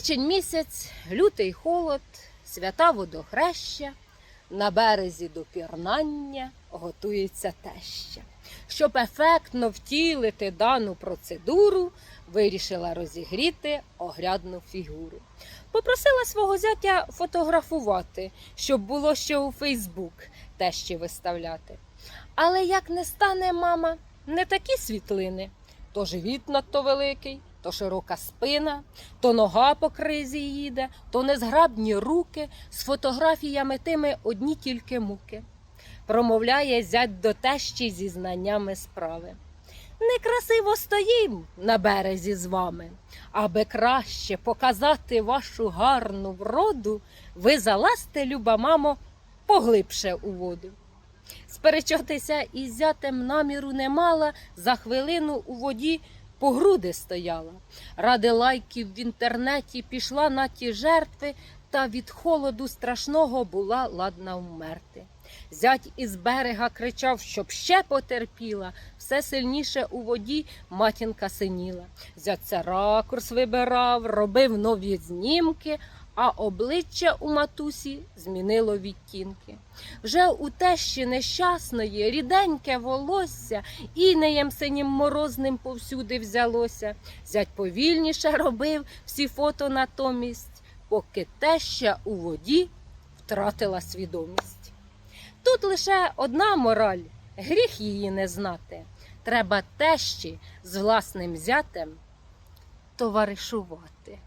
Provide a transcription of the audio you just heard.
Січень місяць, лютий холод, свята водохреща, на березі до пірнання готується теща. Щоб ефектно втілити дану процедуру, вирішила розігріти огрядну фігуру. Попросила свого зятя фотографувати, щоб було ще у Фейсбук тещі виставляти. Але як не стане мама, не такі світлини, то живіт надто великий, то широка спина, то нога по кризі їде, то незграбні руки, з фотографіями тими одні тільки муки. Промовляє зять до тещі зі знаннями справи. Некрасиво стоїм на березі з вами. Аби краще показати вашу гарну вроду, ви залазьте, люба мамо, поглибше у воду. Сперечатися із зятем наміру не мала, за хвилину у воді по груди стояла. Ради лайків в інтернеті пішла на ті жертви, та від холоду страшного була ладна вмерти. Зять із берега кричав, щоб ще потерпіла, все сильніше у воді матінка синіла. Зять це ракурс вибирав, робив нові знімки, а обличчя у матусі змінило відтінки. Вже у тещі нещасної ріденьке волосся інеєм синім морозним повсюди взялося. Зять повільніше робив всі фото натомість, поки теща у воді втратила свідомість. Тут лише одна мораль гріх її не знати. Треба тещі з власним зятем товаришувати.